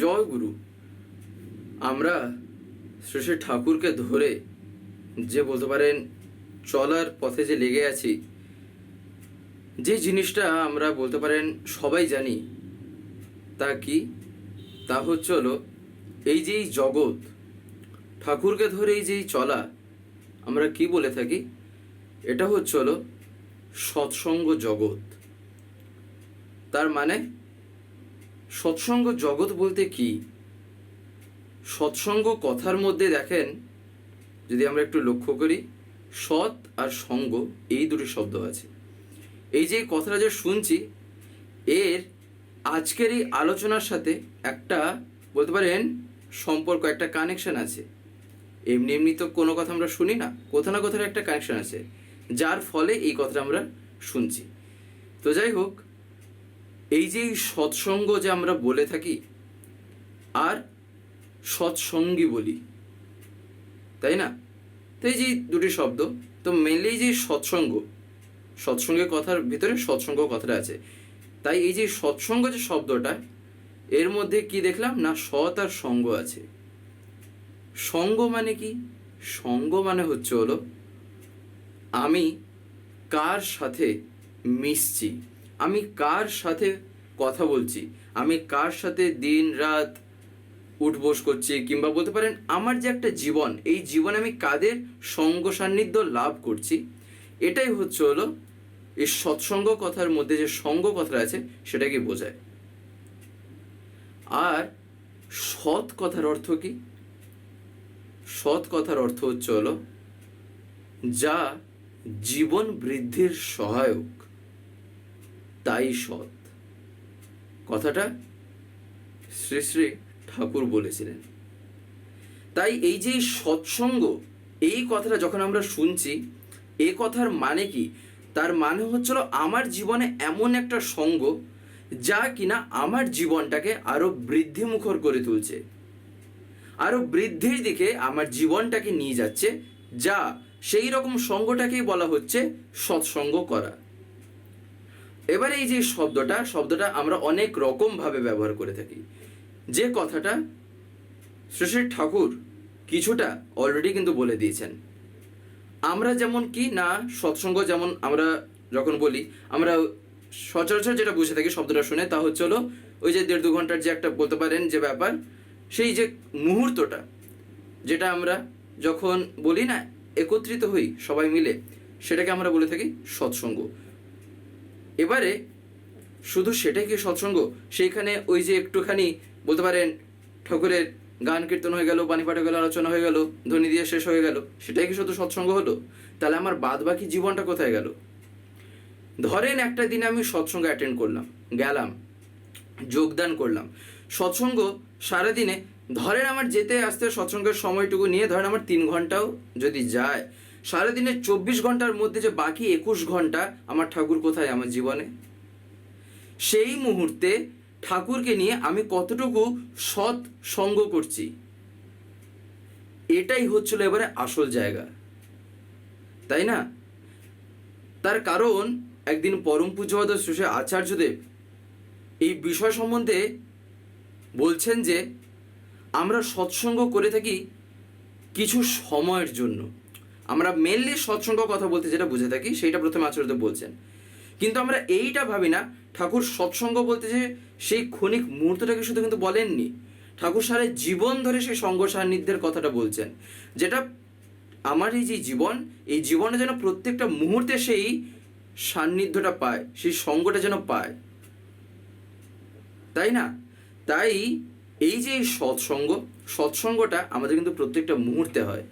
জয় গুরু। আমরা শ্রী শ্রী ঠাকুরকে ধরে যে বলতে পারেন চলার পথে যে লেগে আছি, যে জিনিসটা আমরা বলতে পারেন সবাই জানি, তা কি? তা হচ্ছে হলো এই যে জগৎ, ঠাকুরকে ধরে এই যে চলা, আমরা কি বলে থাকি? এটা হচ্ছে হলো সৎসঙ্গ জগৎ। তার মানে সৎসঙ্গ জগৎ বলতে কি? সৎসঙ্গ কথার মধ্যে দেখেন, যদি আমরা একটু লক্ষ্য করি, সৎ আর সঙ্গ এই দুটি শব্দ আছে। এই যে কথাটা যে শুনছি, এর আজকের এই আলোচনার সাথে একটা, বলতে পারেন, সম্পর্ক, একটা কানেকশন আছে। এমনি এমনি তো কোনো কথা আমরা শুনি না, কোথাও না কোথাও একটা কানেকশন আছে, যার ফলে এই কথাটা আমরা শুনছি। তো যাই হোক এই যে সৎসঙ্গ যে আমরা বলে থাকি, আর সৎসঙ্গী বলি, তাই না? তো এই যে দুটি শব্দ, তো মেনলি যে সৎসঙ্গ, সৎসঙ্গের কথার ভিতরে সৎসঙ্গ কথাটা আছে। তাই এই যে সৎসঙ্গ যে শব্দটা, এর মধ্যে কি দেখলাম? না, সৎ আর সঙ্গ আছে। সঙ্গ মানে কি? সঙ্গ মানে হচ্ছে হলো, আমি কার সাথে মিশছি? আমি কার সাথে কথা বলছি? আমি কার সাথে দিন রাত উঠবোস করছি? কিংবা বলতে পারেন, আমার যে একটা জীবন, এই জীবনে আমি কাদের সঙ্গ সান্নিধ্য লাভ করছি? এটাই হচ্ছে হলো, এই সৎসঙ্গ কথার মধ্যে যে সঙ্গ কথাটা আছে সেটাকে বোঝায়। আর সৎ কথার অর্থ কি? সৎ কথার অর্থ হচ্ছে হলো, যা জীবন বৃদ্ধির সহায়ক। তাই সৎ। কথাটা শ্রী শ্রী ঠাকুর বলেছিলেন। তাই এই যে সৎসঙ্গ, এই কথাটা যখন আমরা শুনছি, এ কথার মানে কি? তার মানে হচ্ছিল আমার জীবনে এমন একটা সঙ্গ যা কিনা আমার জীবনটাকে আরও বৃদ্ধিমুখর করে তুলছে। আরও বৃদ্ধির দিকে আমার জীবনটাকে নিয়ে যাচ্ছে, যা সেই রকম সঙ্গটাকেই বলা হচ্ছে সৎসঙ্গ করা। এবার এই যে শব্দটা শব্দটা আমরা অনেক রকম ভাবে ব্যবহার করে থাকি। যে কথাটা শ্রী ঠাকুর কিছুটা অলরেডি কিন্তু বলে দিয়েছেন। আমরা যেমন কি না, সৎসঙ্গ যেমন আমরা যখন বলি, আমরা সচরাচর যেটা বুঝে থাকি শব্দটা শুনে, তা হচ্ছে হলো ওই যে দেড় দু ঘণ্টার যে একটা বলতে পারেন যে ব্যাপার, সেই যে মুহূর্তটা, যেটা আমরা যখন বলি না, একত্রিত হই সবাই মিলে, সেটাকে আমরা বলে থাকি সৎসঙ্গ। এবারে শুধু সেটাই কি সৎসঙ্গ? সেইখানে ওই যে একটুখানি বলতে পারেন ঠাকুরের গান কীর্তন হয়ে গেল বাণী পাঠ গেল, আলোচনা হয়ে গেল, ধ্বনি দিয়ে শেষ হয়ে গেল, সেটাই কি শুধু সৎসঙ্গ হলো? তাহলে আমার বাদ বাকি জীবনটা কোথায় গেল? ধরেন একটা দিনে আমি সৎসঙ্গ অ্যাটেন্ড করলাম, গেলাম, যোগদান করলাম। সৎসঙ্গ সারাদিনে, ধরেন আমার যেতে আসতে সৎসঙ্গের সময়টুকু নিয়ে ধরেন আমার তিন ঘন্টাও যদি যায় সারাদিনে চব্বিশ ঘণ্টার মধ্যে যে বাকি একুশ ঘণ্টা আমার ঠাকুর কোথায়? আমার জীবনে? সেই মুহূর্তে ঠাকুরকে নিয়ে আমি কতটুকু সৎ সঙ্গ করছি? এটাই হচ্ছিল এবারে আসল জায়গা। তাই না? তার কারণ একদিন পরম পূজ্যবাদ শেষে আচার্যদেব এই বিষয় সম্বন্ধে বলছেন যে, আমরা সৎসঙ্গ করে থাকি কিছু সময়ের জন্য। আমরা মেনলি সৎসঙ্গ কথা বলতে যেটা বুঝে থাকি, সেইটা প্রথমে আচার্যদেব বলছেন। কিন্তু আমরা এইটা ভাবি না, ঠাকুর সৎসঙ্গ বলতে যে সেই ক্ষণিক মুহূর্তটাকে শুধু কিন্তু বলেননি, ঠাকুর সারা জীবন ধরে সেই সঙ্গ সান্নিধ্যের কথাটা বলছেন। যেটা আমার এই যে জীবন, এই জীবনে যেন প্রত্যেকটা মুহূর্তে সেই সান্নিধ্যটা পায়, সেই সঙ্গটা যেন পায়। তাই না? তাই এই যে সৎসঙ্গ, সৎসঙ্গটা আমাদের কিন্তু প্রত্যেকটা মুহূর্তে হয়।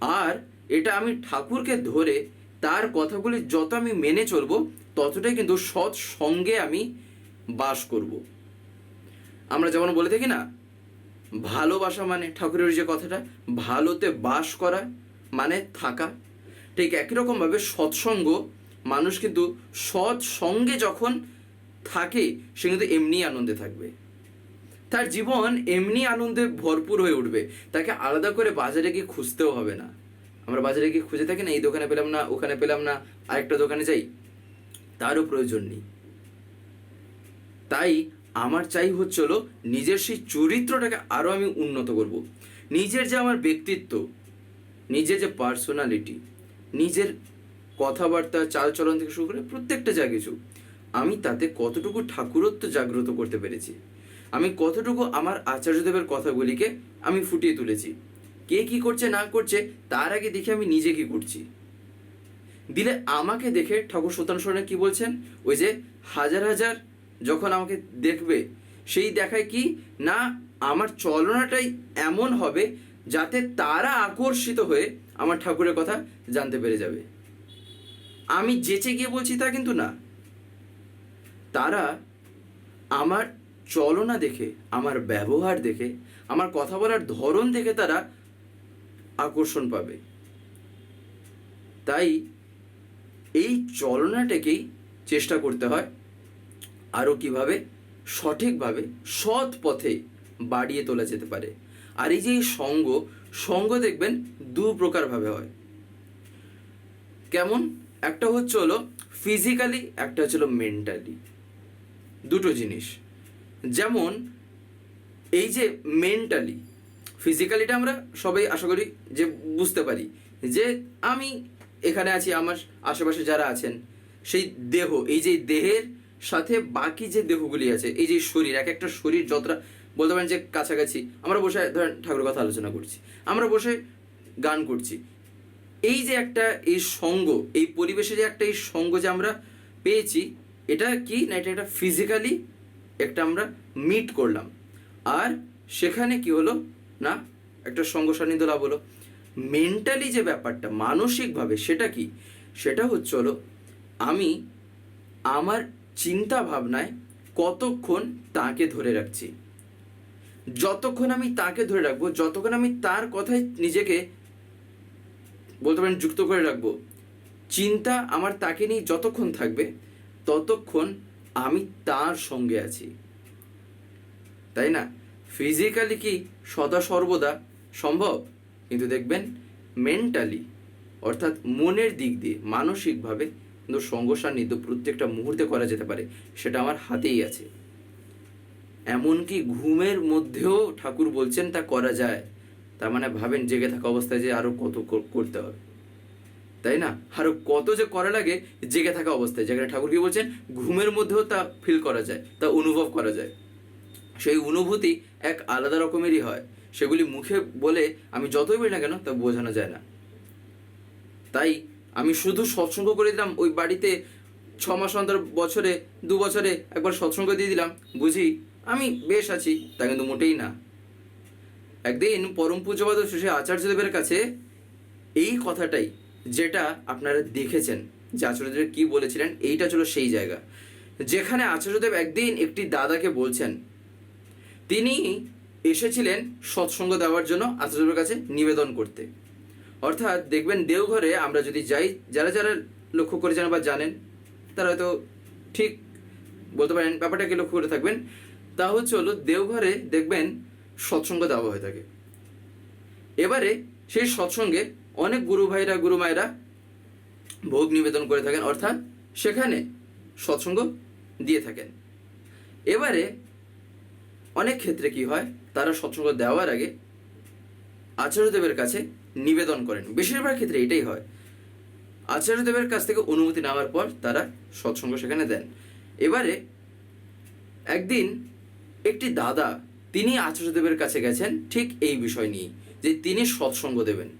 আর এটা আমি ঠাকুরকে ধরে তার কথাগুলি যত আমি মেনে চলবো, ততটাই কিন্তু সৎ সঙ্গে আমি বাস করব। আমরা যেমন বলে থাকি না, ভালোবাসা মানে ঠাকুরের যে কথাটা, ভালোতে বাস করা মানে থাকা। ঠিক একই রকমভাবে সৎসঙ্গ, মানুষ কিন্তু সৎ সঙ্গে যখন থাকে, সে কিন্তু এমনি আনন্দে থাকবে। তার জীবন এমনি আনন্দে ভরপুর হয়ে উঠবে। তাকে আলাদা করে বাজারে গিয়ে খুঁজতেও হবে না। আমরা বাজারে গিয়ে খুঁজে থাকি না, এই দোকানে পেলাম না, ওখানে পেলাম না, আরেকটা দোকানে যাই। তারও প্রয়োজন নেই। তাই আমার চাই হচ্ছে হলো নিজের সেই চরিত্রটাকে আরও আমি উন্নত করব। নিজের যে আমার ব্যক্তিত্ব, নিজের যে পার্সোনালিটি নিজের কথাবার্তা, চালচলন থেকে শুরু করে প্রত্যেকটা যা কিছু, আমি তাতে কতটুকু ঠাকুরত্ব জাগ্রত করতে পেরেছি। আমি কতটুকু আমার আচার্যদেবের কথাগুলিকে আমি ফুটিয়ে তুলেছি। কে কি করছে, না করছে, তার আগে দেখে আমি নিজে কি করছি। দিলে আমাকে দেখে ঠাকুর সত্যান সরণে কি বলছেন? ওই যে, হাজার হাজার যখন আমাকে দেখবে, সেই দেখায় কি, না, আমার চলনাটাই এমন হবে যাতে তারা আকর্ষিত হয়ে আমার ঠাকুরের কথা জানতে পেরে যাবে। আমি যেচে গিয়ে বলছি তা কিন্তু না। তারা আমার চলনা দেখে, আমার ব্যবহার দেখে, আমার কথা বলার ধরন দেখে তারা আকর্ষণ পাবে। তাই এই চলনাটাকেই চেষ্টা করতে হয় আরও কীভাবে? সঠিকভাবে সৎ পথে বাড়িয়ে তোলা যেতে পারে। আর এই যে সঙ্গ সঙ্গ দেখবেন দু প্রকারভাবে হয়। কেমন? একটা হচ্ছে হলো ফিজিক্যালি একটা হচ্ছে হলো মেন্টালি দুটো জিনিস। যেমন এই যে মেন্টালি ফিজিক্যালিটা আমরা সবাই আশা করি যে বুঝতে পারি যে আমি এখানে আছি, আমার আশেপাশে যারা আছেন, সেই দেহ, এই যে দেহের সাথে বাকি যে দেহগুলি আছে, এই যে শরীর, এক একটা শরীর যতটা, বলতে পারেন যে কাছাকাছি, আমরা বসে ধরেন ঠাকুরের কথা আলোচনা করছি, আমরা বসে গান করছি, এই যে একটা, এই সঙ্গ, এই পরিবেশে যে একটা এই সঙ্গ যে আমরা পেয়েছি, এটা কি না এটা একটা ফিজিক্যালি একটা আমরা মিট করলাম। আর সেখানে কি হলো? না, একটা সঙ্গ সান্নিধ্য হলো মেন্টালি যে ব্যাপারটা, মানসিকভাবে সেটা কি? সেটা হচ্ছে হলো আমি আমার চিন্তা ভাবনায় কতক্ষণ তাকে ধরে রাখছি? যতক্ষণ আমি তাকে ধরে রাখব, যতক্ষণ আমি তার কথায় নিজেকে বলতে পারেন যুক্ত করে রাখব, চিন্তা আমার তাকে নিয়ে যতক্ষণ থাকবে, ততক্ষণ আমি তার সঙ্গে আছি। তাই না? ফিজিক্যালি কি সদা সর্বদা সম্ভব? কিন্তু দেখবেন মেন্টালি অর্থাৎ মনের দিক দিয়ে, মানসিকভাবে কিন্তু সঙ্গ প্রত্যেকটা মুহূর্তে করা যেতে পারে, সেটা আমার হাতেই আছে। এমনকি ঘুমের মধ্যেও ঠাকুর বলছেন তা করা যায়। তার মানে ভাবেন জেগে থাকা অবস্থায় যে আরও কত করতে হবে। তাই না? আরও কত যে করা লাগে, জেগে থাকা অবস্থায়। যেখানে ঠাকুর কি বলছেন, ঘুমের মধ্যেও তা ফিল করা যায়, তা অনুভব করা যায়। সেই অনুভূতি এক আলাদা রকমেরই হয়। সেগুলি মুখে বলে আমি যতই বলি না কেন, তা বোঝানো যায় না। তাই আমি শুধু সৎসঙ্গ করে দিলাম, ওই বাড়িতে ছ মাস অন্তর, বছরে, দু বছরে একবার সৎসঙ্গ দিয়ে দিলাম, বুঝি? আমি বেশ আছি, তা কিন্তু মোটেই না। একদিন পরম পূজ্যপাদ শেষে আচার্যদেবের কাছে এই কথাটাই যেটা আপনারা দেখেছেন যে আচার্যদেব কি বলেছিলেন, এইটা ছিল সেই জায়গা। যেখানে আচার্যদেব একদিন একটি দাদাকে বলছেন, তিনি এসেছিলেন সৎসঙ্গ দেওয়ার জন্য আচার্যদেবের কাছে নিবেদন করতে। অর্থাৎ দেখবেন দেওঘরে আমরা যদি যাই, যারা যারা লক্ষ্য করেছেন বা জানেন, তারা হয়তো ঠিক বলতে পারেন ব্যাপারটাকে লক্ষ্য করে থাকবেন। তা হচ্ছে হলো দেওঘরে দেখবেন সৎসঙ্গ দেওয়া হয়ে থাকে। এবারে সেই সৎসঙ্গে অনেক গুরু ভাইরা, গুরু মায়েরা ভোগ নিবেদন করে থাকেন, অর্থাৎ সেখানে সৎসঙ্গ দিয়ে থাকেন। এবারে অনেক ক্ষেত্রে কি হয়, তারা সৎসঙ্গ দেওয়ার আগে আচার্যদেবের কাছে নিবেদন করেন। বেশিরভাগ ক্ষেত্রে এটাই হয়। আচার্যদেবের কাছ থেকে অনুমতি নেওয়ার পর তারা সৎসঙ্গ সেখানে দেন। এবারে একদিন একটি দাদা, তিনি আচার্যদেবের কাছে গেছেন ঠিক এই বিষয় নিয়ে, যে তিনি সৎসঙ্গ দেবেন।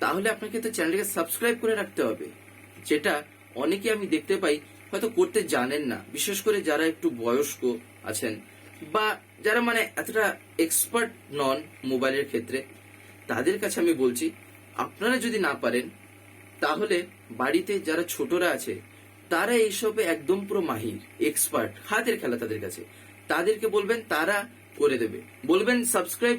তাহলে আপনাকে তো চ্যানেলটাকে সাবস্ক্রাইব করে রাখতে হবে। যেটা অনেকে আমি দেখতে পাই, হয়তো করতে জানেন না। বিশেষ করে যারা একটু বয়স্ক আছেন বা যারা মানে এতটা এক্সপার্ট নন মোবাইলের ক্ষেত্রে, তাদের কাছে আমি বলছি, আপনারা যদি না পারেন, তাহলে বাড়িতে যারা ছোটরা আছে, তারা এইসবে একদম পুরো মাহির এক্সপার্ট হাতের খেলা তাদের কাছে। তাদেরকে বলবেন, তারা করে দেবে। বলবেন সাবস্ক্রাইব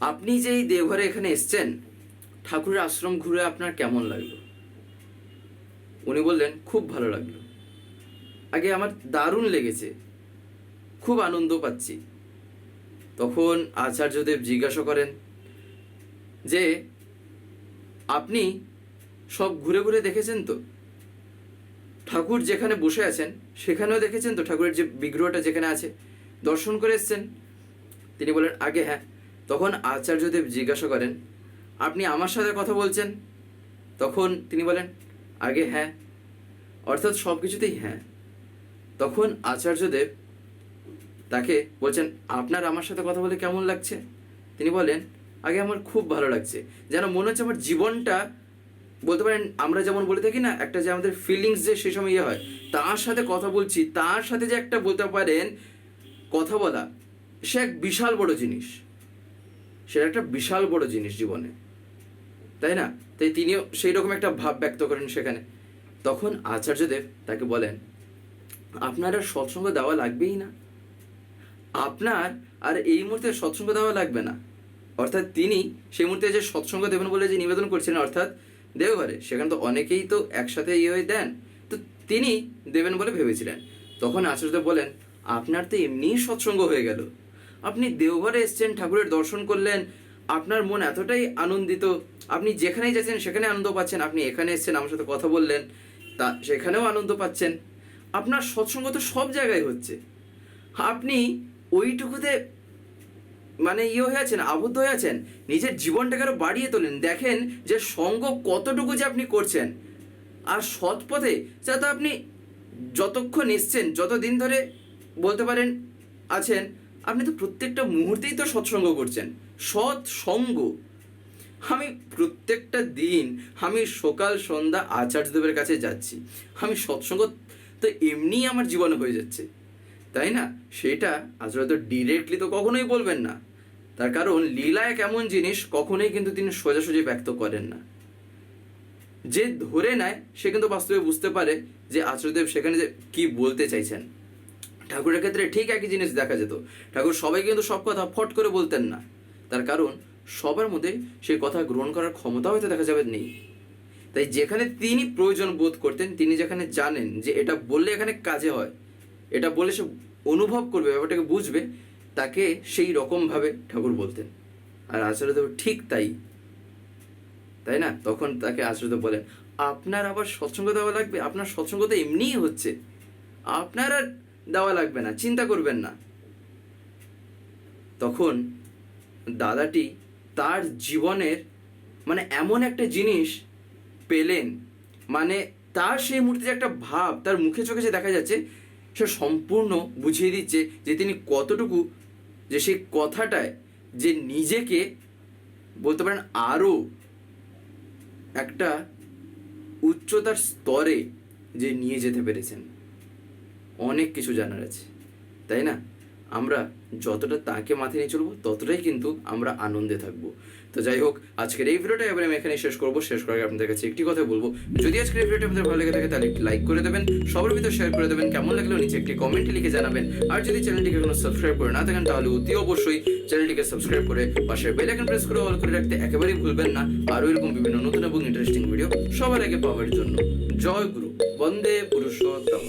আপনি যে এই দেওঘরে এখানে এসছেন, ঠাকুরের আশ্রম ঘুরে আপনার কেমন লাগল? উনি বললেন, খুব ভালো লাগল। আগে আমার দারুণ লেগেছে। খুব আনন্দ পাচ্ছি। তখন আচার্যদেব জিজ্ঞাসা করেন, যে, আপনি সব ঘুরে ঘুরে দেখেছেন তো? ঠাকুর যেখানে বসে আছেন, সেখানেও দেখেছেন তো? ঠাকুরের যে বিগ্রহটা যেখানে আছে, দর্শন করে এসছেন? তিনি বলেন আগে হ্যাঁ। তখন আচার্যদেব জিজ্ঞাসা করেন, আপনি আমার সাথে কথা বলছেন? তখন তিনি বলেন, আগে হ্যাঁ। অর্থাৎ সব কিছুতেই হ্যাঁ। তখন আচার্যদেব তাকে বলছেন, আপনার আমার সাথে কথা বলে কেমন লাগছে? তিনি বলেন, আগে আমার খুব ভালো লাগছে। যেন মনে হচ্ছে আমার জীবনটা, বলতে পারেন, আমরা যেমন বলে থাকি না, একটা যে আমাদের ফিলিংস যে সে সময় ইয়ে হয়, তার সাথে কথা বলছি, তার সাথে যে একটা বলতে পারেন, কথা বলা, সে এক বিশাল বড় জিনিস। সেটা একটা বিশাল বড় জিনিস জীবনে। তাই না? তাই তিনিও সেই রকম একটা ভাব ব্যক্ত করেন সেখানে। তখন আচার্যদেব তাকে বলেন, আপনার আর সৎসঙ্গ দেওয়া লাগবেই না। আপনার আর এই মুহূর্তে সৎসঙ্গ দেওয়া লাগবে না। অর্থাৎ তিনি সেই মুহূর্তে যে সৎসঙ্গ দেবেন বলে যে নিবেদন করছিলেন, অর্থাৎ দেওঘরে, সেখানে তো অনেকেই তো একসাথে ইয়ে হয়ে দেন। তো তিনি দেবেন বলে ভেবেছিলেন। তখন আচার্যদেব বলেন, আপনার তো এমনিই সৎসঙ্গ হয়ে গেল। আপনি দেওঘরে এসছেন, ঠাকুরের দর্শন করলেন, আপনার মন এতটাই আনন্দিত, আপনি যেখানেই যাচ্ছেন সেখানে আনন্দ পাচ্ছেন, আপনি এখানে এসছেন, আমার সাথে কথা বললেন, তা সেখানেও আনন্দ পাচ্ছেন। আপনার সৎসঙ্গ তো সব জায়গায় হচ্ছে। আপনি ওইটুকুতে মানে ইয়ে হয়ে আছেন, আবদ্ধ হয়ে আছেন, নিজের জীবনটাকে আরও বাড়িয়ে তোলেন, দেখেন যে সঙ্গ কতটুকু যে আপনি করছেন। আর সৎ পথে যাতে আপনি যতক্ষণ এসছেন, যতদিন ধরে বলতে পারেন আছেন আপনি তো প্রত্যেকটা মুহূর্তেই তো সৎসঙ্গ করছেন। সৎ সঙ্গ। আমি প্রত্যেকটা দিন আমি সকাল, সন্ধ্যা আচার্যদেবের কাছে যাচ্ছি। আমি সৎসঙ্গ তো এমনিই আমার জীবনে হয়ে যাচ্ছে। তাই না? সেটা আচার্য তো ডিরেক্টলি তো কখনোই বলবেন না। তার কারণ লীলা এক এমন জিনিস কখনোই কিন্তু তিনি সোজাসুজি ব্যক্ত করেন না। যে ধরে নেয়, সে কিন্তু বাস্তবে বুঝতে পারে যে আচার্যদেব সেখানে যে কি বলতে চাইছেন। ঠাকুরের ক্ষেত্রে ঠিক একই জিনিস দেখা যেত। ঠাকুর সবাই কিন্তু সব কথা ফট করে বলতেন না। তার কারণ সবার মধ্যে সেই কথা গ্রহণ করার ক্ষমতা হয়তো দেখা যাবে নেই। তাই যেখানে তিনি প্রয়োজন বোধ করতেন, তিনি যেখানে জানেন যে এটা বললে এখানে কাজে হয়, এটা বলে সে অনুভব করবে, ব্যাপারটাকে বুঝবে, তাকে সেই রকমভাবে ঠাকুর বলতেন। আর আচার্যদেব ঠিক তাই। তাই না? তখন তাকে আচার্যদেব বলেন, আপনার আবার সৎসঙ্গ দেওয়া লাগবে? আপনার সৎসঙ্গ তো এমনিই হচ্ছে। আপনার আর দেওয়া লাগবে না, চিন্তা করবেন না। তখন দাদাটি তার জীবনের মানে এমন একটা জিনিস পেলেন মানে তার সেই মুহূর্তে যে একটা ভাব তার মুখে চোখে যে দেখা যাচ্ছে, সে সম্পূর্ণ বুঝিয়ে দিচ্ছে যে তিনি কতটুকু, যে সেই কথাটায় যে নিজেকে বলতে পারেন আরও একটা উচ্চতার স্তরে যে নিয়ে যেতে পেরেছেন। অনেক কিছু জানার আছে, তাই না? আমরা যতটা তাকে মাথায় নিয়ে চলবো, ততটাই কিন্তু আমরা আনন্দে থাকব। তো যাই হোক, আজকের এই ভিডিওটা এবারে আমি এখানে শেষ করব। শেষ করার আপনাদের কাছে একটি কথা বলব। যদি আজকের এই ভিডিওটা আপনাদের ভালো লেগে থাকে, তাহলে একটি লাইক করে দেবেন, সবার ভিতর শেয়ার করে দেবেন, কেমন লাগল নিচে একটি কমেন্টে লিখে জানাবেন। আর যদি চ্যানেলটিকে কোনো সাবস্ক্রাইব করে না থাকেন, তাহলে অতি অবশ্যই চ্যানেলটিকে সাবস্ক্রাইব করে পাশের বেল আইকন প্রেস করে অল করে রাখতে একেবারেই ভুলবেন না। আরও এরকম বিভিন্ন নতুন এবং ইন্টারেস্টিং ভিডিও সবার আগে পাওয়ার জন্য। জয় গুরু, বন্দে পুরুষোত্তম।